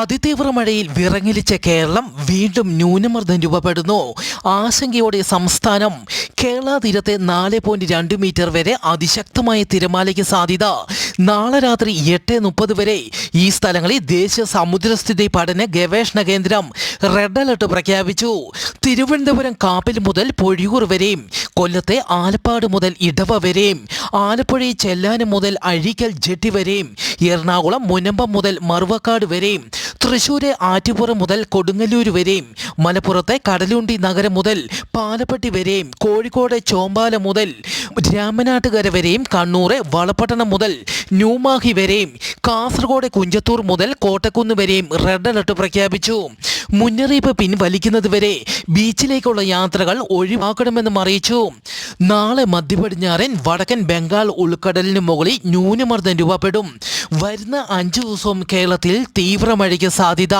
അതിതീവ്ര മഴയിൽ വിറങ്ങലിച്ച കേരളം വീണ്ടും ന്യൂനമർദ്ദം രൂപപ്പെടുന്നു. ആശങ്കയോടെ സംസ്ഥാനം കേരള തീരത്തെ നാല് പോയിന്റ് രണ്ട് മീറ്റർ വരെ അതിശക്തമായ തിരമാലയ്ക്ക് സാധ്യത. നാളെ രാത്രി എട്ട് മുപ്പത് വരെ ഈ സ്ഥലങ്ങളിൽ ദേശീയ സമുദ്രസ്ഥിതി പഠന ഗവേഷണ കേന്ദ്രം റെഡ് അലർട്ട് പ്രഖ്യാപിച്ചു. തിരുവനന്തപുരം കാപ്പിൽ മുതൽ പൊഴിയൂർ വരെയും കൊല്ലത്തെ ആലപ്പാട് മുതൽ ഇടവ വരെയും ആലപ്പുഴയിൽ ചെല്ലാനം മുതൽ അഴീക്കൽ ജെട്ടി വരെയും എറണാകുളം മുനമ്പം മുതൽ മറുവക്കാട് വരെയും തൃശൂരെ ആറ്റുപുറം മുതൽ കൊടുങ്ങല്ലൂർ വരെയും മലപ്പുറത്തെ കടലുണ്ടി നഗരം മുതൽ പാലപ്പെട്ടി വരെയും കോഴിക്കോട് ചോമ്പാല മുതൽ രാമനാട്ടുകര വരെയും കണ്ണൂർ വളപട്ടണം മുതൽ ന്യൂമാഹി വരെയും കാസർഗോഡ് കുഞ്ചത്തൂർ മുതൽ കോട്ടക്കുന്ന് വരെയും റെഡ് അലർട്ട് പ്രഖ്യാപിച്ചു. മുന്നറിയിപ്പ് പിൻവലിക്കുന്നതുവരെ ബീച്ചിലേക്കുള്ള യാത്രകൾ ഒഴിവാക്കണമെന്നും അറിയിച്ചു. നാളെ മധ്യപടിഞ്ഞാറൻ വടക്കൻ ബംഗാൾ ഉൾക്കടലിന് മുകളിൽ ന്യൂനമർദ്ദം രൂപപ്പെടും. വരുന്ന അഞ്ചു ദിവസവും കേരളത്തിൽ തീവ്ര മഴയ്ക്ക് സാധ്യത.